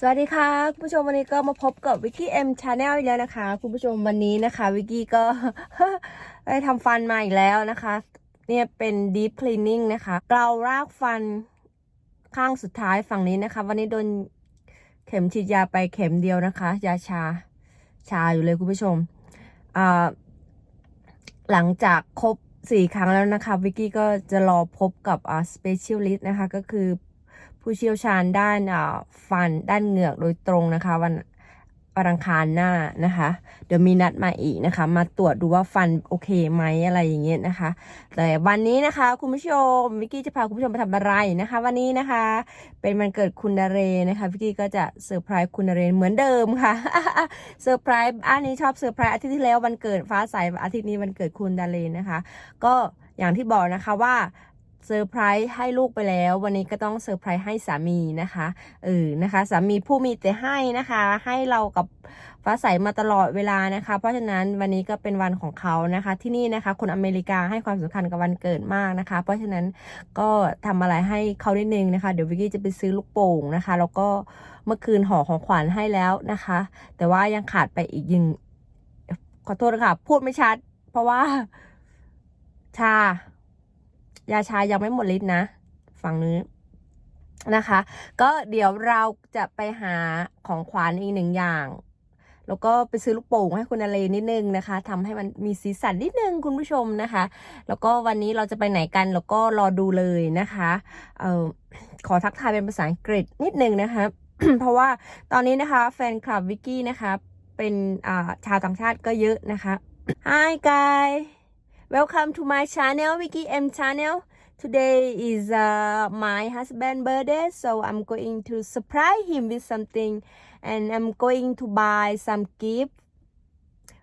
สวัสดีค่ะคุณผู้ชมวันนี้ก็มาพบกับวิกกี้เอ็มชาแนลอีกแล้วนะคะ คุณผู้ชมวันนี้นะคะวิกกี้ก็ ได้ทำฟันมาอีกแล้วนะคะ เนี่ยเป็น deep cleaning นะคะเกลารากฟันข้างสุดท้ายฝั่งนี้นะคะ วันนี้โดนเข็มฉีดยาไปเข็มเดียวนะคะ ยาชาชาอยู่เลยคุณผู้ชมอ่าหลังจากครบสี่ครั้งแล้วนะคะวิกกี้ก็จะรอพบกับอ่า specialist นะคะ ก็คือ ผู้เชี่ยวชาญด้านฟันด้านเหงือกโดยตรงนะคะ วันวันอังคารหน้านะคะ เดี๋ยวมีนัดมาอีกนะคะ มาตรวจดูว่าฟันโอเคไหมอะไรอย่างเงี้ยนะคะ แต่วันนี้นะคะคุณผู้ชมวิกกี้จะพาคุณผู้ชมไปทำอะไรนะคะ วันนี้นะคะ เป็นวันเกิดคุณดาเรนะคะวิกกี้ก็จะเซอร์ไพรส์คุณดาเรเหมือนเดิมค่ะเซอร์ไพรส์อันนี้ชอบเซอร์ไพรส์อาทิตย์ที่แล้ววันเกิดฟ้าใสอาทิตย์นี้วันเกิดคุณดาเรนะคะ ก็อย่างที่บอกนะคะว่า เซอร์ไพรส์ให้ลูกไปแล้ว วันนี้ก็ต้องเซอร์ไพรส์ให้สามีนะคะเออนะคะสามีผู้มีแต่ให้นะคะ ให้เรากับฟ้าใสมาตลอดเวลานะคะ เพราะฉะนั้นวันนี้ก็เป็นวันของเขานะคะ ที่นี่นะคะ คนอเมริกาให้ความสำคัญกับวันเกิดมากนะคะ เพราะฉะนั้นก็ทำอะไรให้เขานิดนึงนะคะ เดี๋ยววิกกี้จะไปซื้อลูกโป่งนะคะ แล้วก็เมื่อคืนห่อของขวัญให้แล้วนะคะ แต่ว่ายังขาดไปอีกยิงขอโทษนะคะพูดไม่ชัด เพราะว่าชา ยาชายังไม่หมดฤทธิ์นะ ฝั่งนี้นะคะ ก็เดี๋ยวเราจะไปหาของขวัญอีกหนึ่งอย่าง แล้วก็ไปซื้อลูกโป่งให้คุณอาเลนิดนึงนะคะทำให้มันมีสีสันนิดนึงคุณผู้ชมนะคะ แล้วก็วันนี้เราจะไปไหนกันแล้วก็รอดูเลยนะคะเอ่อขอทักทายเป็นภาษาอังกฤษนิดนึงนะคะ เพราะว่าตอนนี้นะคะแฟนคลับวิกกี้นะคะเป็นอ่าชาวต่างชาติก็เยอะนะคะ Hi guys welcome to my channel Vicky M channel. Today is uh, my husband birthday so I'm going to surprise him with something and I'm going to buy some gift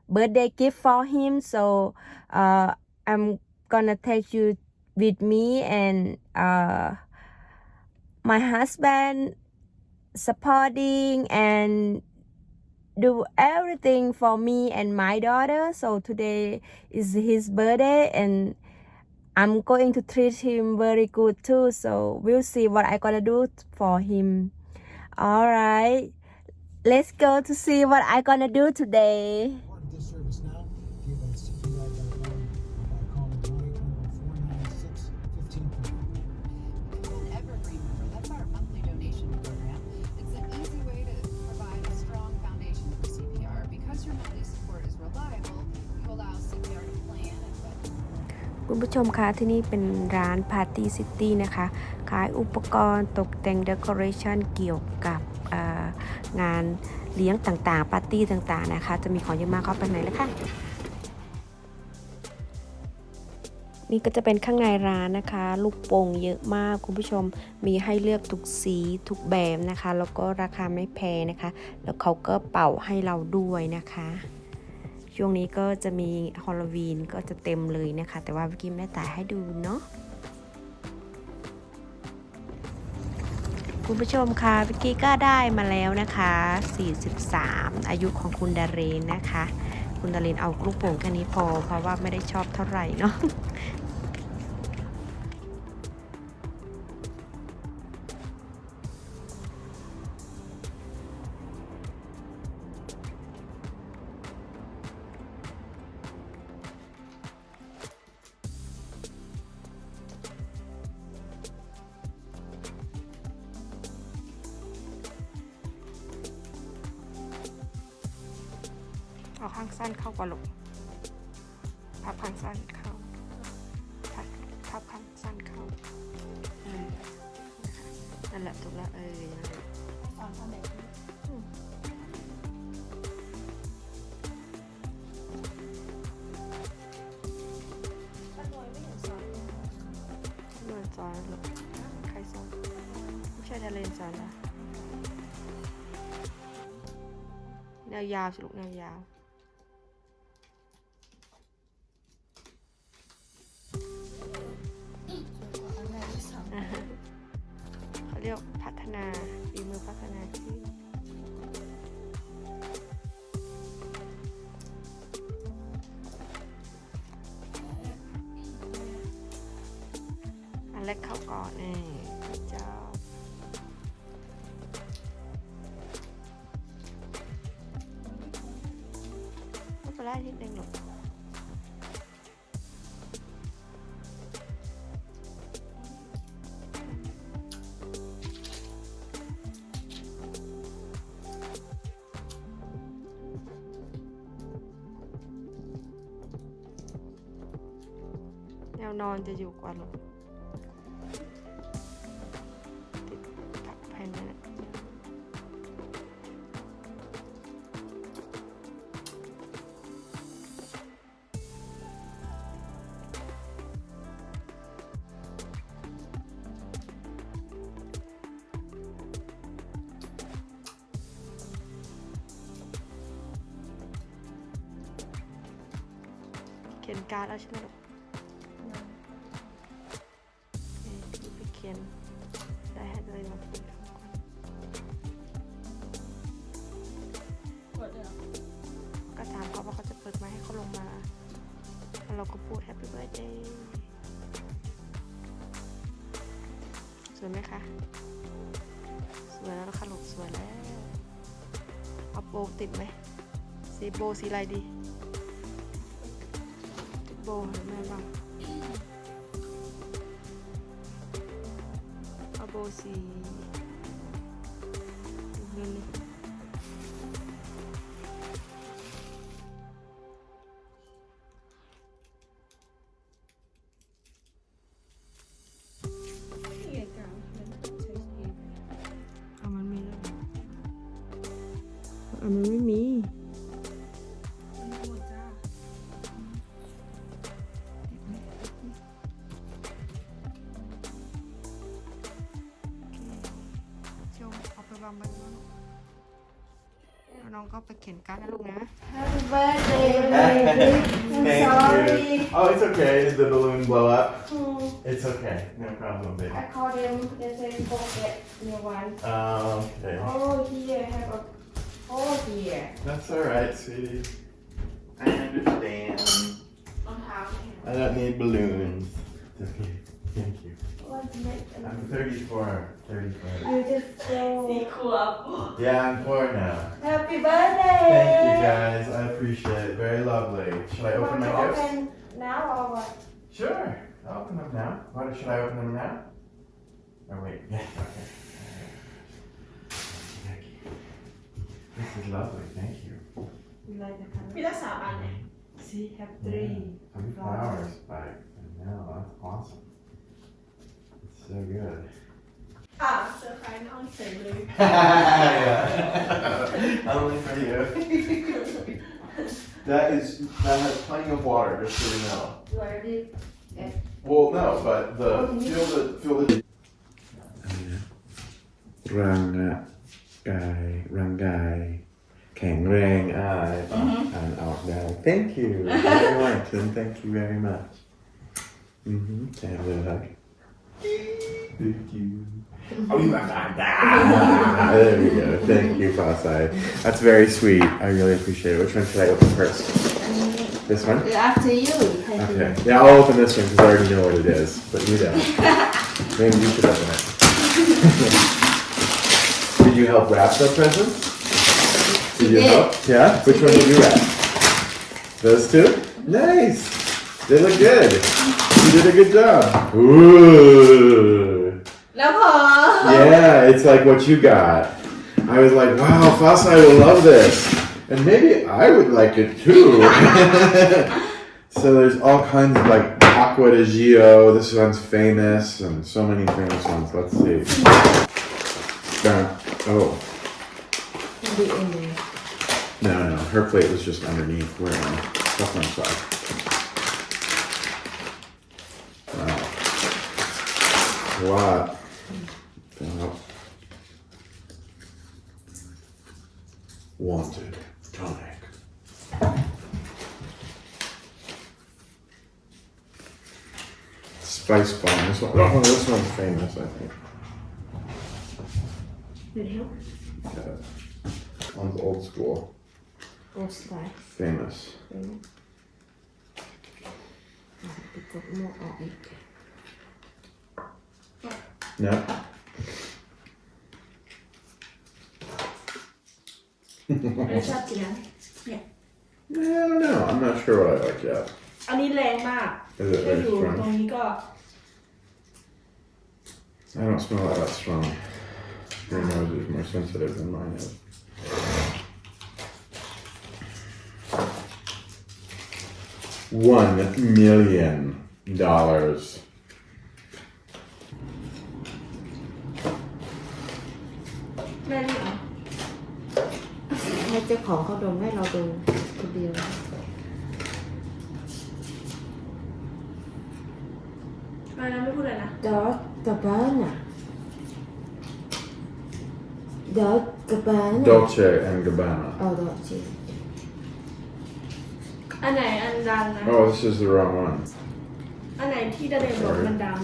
birthday gift for him. So uh, I'm gonna take you with me and uh, my husband supporting and do everything for me and my daughter. So today is his birthday and I'm going to treat him very good too. So we'll see what I gonna do for him. All right. Let's go to see what I gonna do today. ชมคะที่นี่เป็นร้าน Party City นะคะ ขายอุปกรณ์ตกแต่งเด o r a t i o n เกี่ยวกับงานเลี้ยงต่างๆ ปาร์ตี้ต่างๆนะคะ จะมีของเยอะมากเข้าไปไหนแล้วค่ะ นี่ก็จะเป็นข้างในร้านนะคะ ลูกโป่งเยอะมากคุณผู้ชมมีให้เลือกทุกสีทุกแบบนะคะ แล้วก็ราคาไม่แพงนะคะ แล้วเขาก็เป่าให้เราด้วยนะคะ ช่วงนี้ก็จะมีฮอลลวีนก็จะเต็มเลยนะคะ แต่ว่าวิกกี้ไม่ได้ถ่ายให้ดูเนาะคุณผู้ชมคะวิกกี้ก็ได้มาแล้วนะคะ 43 อายุของคุณดาเรนนะคะ คุณดาเรนเอาลูกโป่งแค่นี้พอ เพราะว่าไม่ได้ชอบเท่าไหร่เนาะ เอาข้างสั้นเข้าก่อนลูกพับข้างสั้นเข้าพับพับข้างสั้นเข้าอืมนั่นแหละถูกแล้วเออนั่นแหละอืมหน่วยสอนหรอใครสอนไม่ใช่ดาเรนสอนเหรอแนวยาวสิลูกแนวยาว นวนอนจะอยู่กว่าหรอกติดผักแผ่นนั่นเขียนการ์ดแล้วใช่ไหมลูก เราก็พูด Happy Birthday สวยไหมคะ สวยแล้วนะคะลูกสวยแล้ว เอาโบติดไหม สีโบสีอะไรดี ติดโบหรือไม่บ้างเอาโบสีเงิน องก็ไปเขียนการ์ดนะลูกนะ Happy birthday, baby. I'm Thank sorry. you. Oh, it's okay. Did the balloon blow up? It's okay. No problem, baby. I called them. They said forget new one. Oh, okay. Oh, here have a. Oh, here. That's alright, sweetie. I understand. รองเท้า I don't need balloons. It's okay. Thank you. What's next? I'm 34. 35. You just so. สี่ขวบ Yeah, I'm four now. Happy birthday. Thank you guys. I appreciate it. Very lovely. Should I open Want my to gifts? open now or what? Sure. I'll open them now. What, should I open them now? Oh, wait. Yeah, okay. Thank you. This is lovely. Thank you. You like the color? มีตั้งสามอันเนี่ย See, have three. Three flowers by now. That's awesome. It's so good. อ่าเซอร์ไพรส์น้องเสร็จเลย yeah. Only for you. that is that has plenty of water, just so you know. You already. Well, no, but the feel the feel the. ร่างกายร่างกายแข็งแรงอ่านอ่านออกได้ Thank you very much and thank you very much mm-hmm. Can I have a hug Thank you Oh, you have that. There we go. Thank you, Fasai. That's very sweet. I really appreciate it. Which one should I open first? This one? After you. Okay. Yeah, I'll open this one because I already know what it is, but you don't. Maybe you should open it. did you help wrap the presents? Did you did. help? Yeah? Which one did you wrap? Those two? Nice. They look good. You did a good job. Ooh. Yeah, it's like what you got. I was like, wow, Fasai will love this. And maybe I would like it too. so there's all kinds of like Aqua de Gio, this one's famous, and so many famous ones. Let's see. Uh, oh. No, no, her plate was just underneath. Where my I? That's on Wow! Wow. Hmm. Uh-huh. Wanted tonic. Spice bomb. This oh, one, that one- this one's famous, I think. Video? Yeah. One's old school, Old spice? famous. Video? More. No, ไม่ชอบกินนะเนี่ย I don't know. I'm not sure what I like yet. อันนี้แรงมาก Is strong? I don't smell that strong. Your nose is more sensitive than mine is. One million dollars. เจ้าของเขาดมให้เราดูคนเดียว อะไรนะไม่พูดเลยนะ ดอสกับบานอ่ะดอสกับบาน Dolce and Gabbana. เอาดอสจี อันไหนอันดังนะ Oh, this is the wrong one. อันไหนที่ดาเดนบอกมันดัง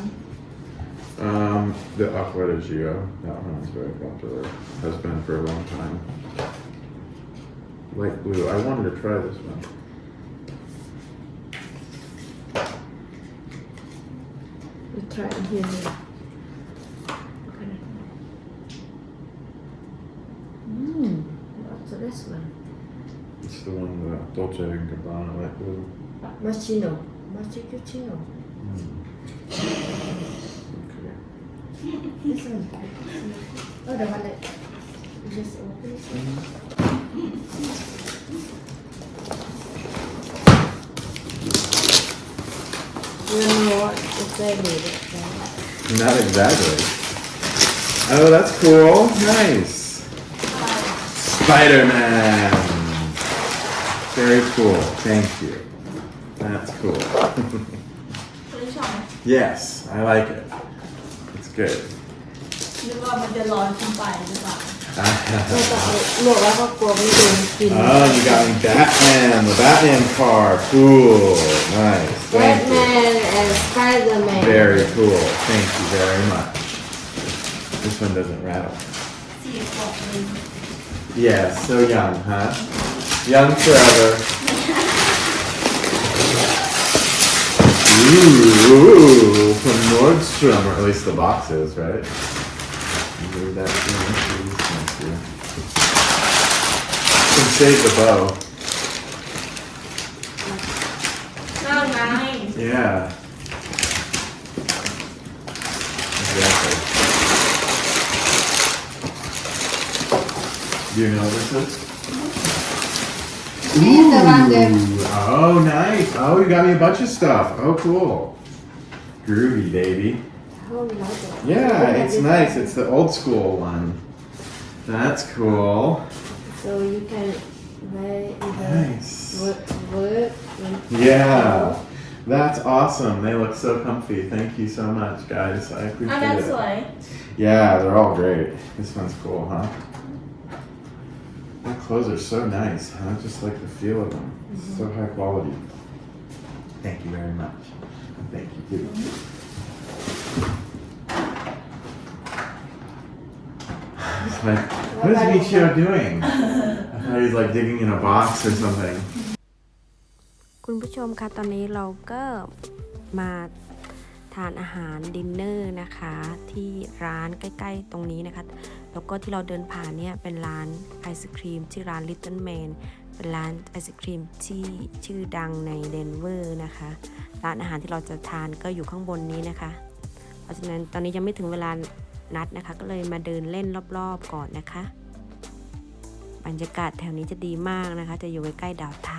Um, the Aqua de Gio. That one's very popular. Has been for a long time. light blue. I wanted to try this one. You try and hear me. Okay. Mmm, what's this one? It's the one with Dolce and Gabbana light blue. Machino. Machicuccino. Mm. Okay. This one. Oh, the one that just opened. Mm -hmm. you know what exactly that Not exactly. Oh, that's cool. Nice. Spider Man. Very cool. Thank you. That's cool. คุณชอบไหม yes, I like it. It's good. นึกว่ามันจะลอยขึ้นไปหรือเปล่า ก็จะเอาลวกแล้วก็กลัวไม่โดนกิน oh, you got me Batman. The Batman car. Cool. Nice. Thank you. Batman and Spider-Man Very cool. Thank you very much. This one doesn't rattle. สี่ขวบเอง Yeah, so young, huh? Young forever. Ooh, from Nordstrom, or at least the box is, right? Read that can save the bow. Yeah. Exactly. Do you know this is? The Oh, nice. Oh, you got me a bunch of stuff. Oh, cool. Groovy, baby. Oh, it. Yeah, it's nice. It's the old school one. That's cool. So you can wear Nice. work, Yeah, that's awesome. They look so comfy. Thank you so much, guys. I appreciate I'm it. why. Yeah, they're all great. This one's cool, huh? Their clothes are so nice. I just like the feel of them. Mm-hmm. So high quality. Thank you very much. Thank you too. Mm-hmm. It's what is Michio doing? I thought he was like digging in a box or something. คุณผู้ชมคะตอนนี้เราก็มาทานอาหารดินเนอร์นะคะ ที่ร้านใกล้ ๆ ตรงนี้นะคะ แล้วก็ที่เราเดินผ่านเนี่ยเป็นร้านไอศครีมชื่อร้าน Little Man เป็นร้านไอศครีมที่ชื่อดังในเดนเวอร์นะคะ ร้านอาหารที่เราจะทานก็อยู่ข้างบนนี้นะคะ เพราะฉะนั้นตอนนี้ยังไม่ถึงเวลา นัดนะคะ ก็เลยมาเดินเล่นรอบๆก่อนนะคะ บรรยากาศแถวนี้จะดีมากนะคะ จะอยู่ใกล้ๆดาวเทา